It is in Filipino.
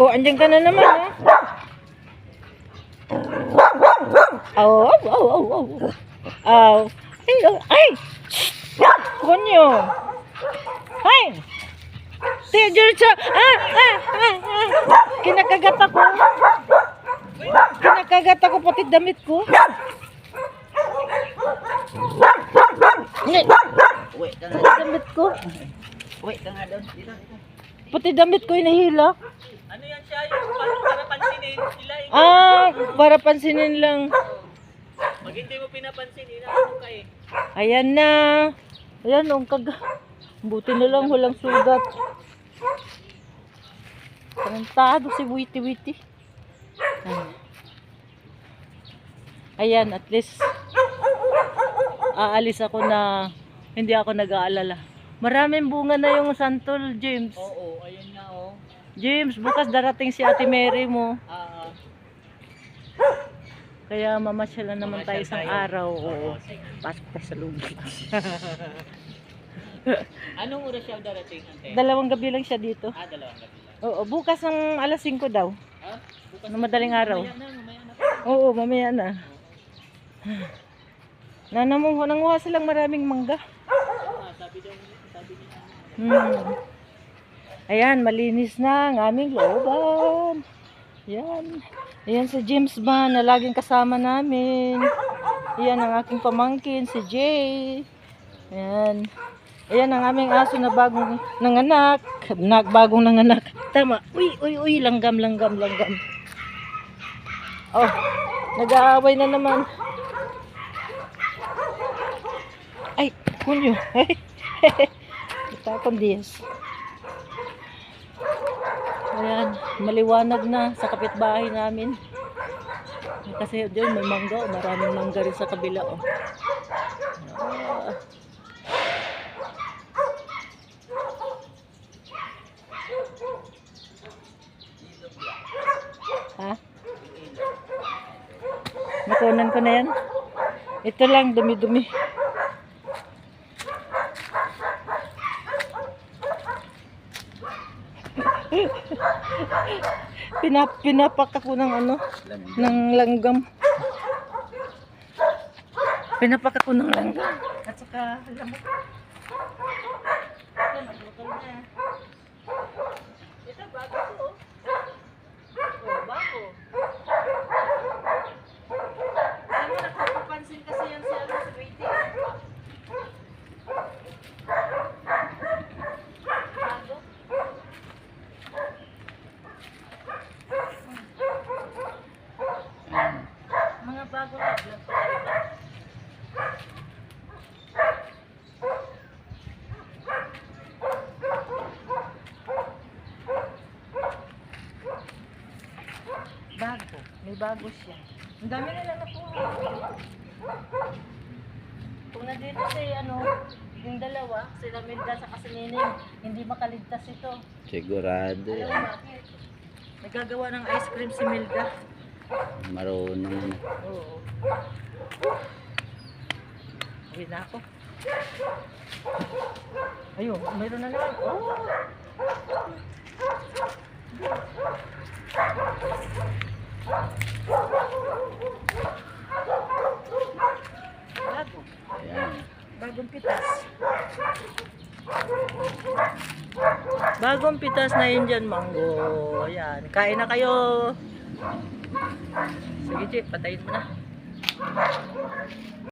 Oh, andyan ka na naman, ha? Oh, oh, oh, oh, oh. Oh. Ay, oh, ay! Kunyo! Ay! Tiyo, siya! Ah, ah, ah, ah! Kinakagat ako. Kinakagat ako pati damit ko. Wait damit ko. Wait. Dito, dito. Pati damit ko inahila. Siya? Yung para, para pansinin. Sila yung... Ah, para pansinin lang. Pag hindi mo pinapansin, inaano ka eh. Ayan na. Ayan, ang kag... Buti na lang, walang sugat. Tarantado si Witi Witi. Ayan. At least aalis ako na hindi ako nag-aalala. Maraming bunga na yung santol, James. Oo, ayun. James, bukas darating si Ate Mary mo. Ah, Kaya mamasyal na naman tayo isang tayo. araw. Oo. oo, sige. Pasok tayo sa lubid. Anong oras siya darating, ante? Dalawang gabi lang siya dito. ah, dalawang gabi lang. Oo, bukas ng alas 5 daw. Ah, bukas Ng madaling araw. Mamaya na, mamaya na. Oo, mamaya na. Nanamuha, nanguha silang maraming mangga. Ah, sabi daw, sabi niya. Hmm. Ayan, malinis na ang aming looban. Yan. Ayan si James ba na laging kasama namin. Ayan ang aking pamangkin, si Jay. Ayan. Ayan ang aming aso na bagong nanganak. Nak, bagong nanganak. Tama. Uy, uy, uy. Langgam, langgam, langgam. Oh, nag-aaway na naman. Ay, kunyo. Ay, Itakon Diaz. Ayan, maliwanag na sa kapitbahay namin. Kasi doon may mangga, oh. maraming mangga rin sa kabila. Oh. Ah. Ha? Nakunan ko na yan. Ito lang, dumi-dumi. Pinap pinapak ako ng ano, ng langgam. Pinapak ako ng langgam. At saka lamok. Naglukal na. Ito, bago to. Oh, bago. Alam mo, nagpapapansin kasi yan si ano, si Waiting. Bago. Mga bago na vlog ko talaga. Bago. May bago siya. Ang dami nila na po. Kung nandito si ano, yung dalawa, si Ramilda sa Kasinining, hindi makaligtas ito. Sigurado Alam mo yan. bakit? Nagagawa ng ice cream si Milda. Marunong na. Oo. Uwi na ako. Ayun, mayroon na naman. Oh! Bagong pitas. Bagong pitas na yun dyan, mango. Ayan. Kain na kayo. Sige, Chip. Patayin mo na.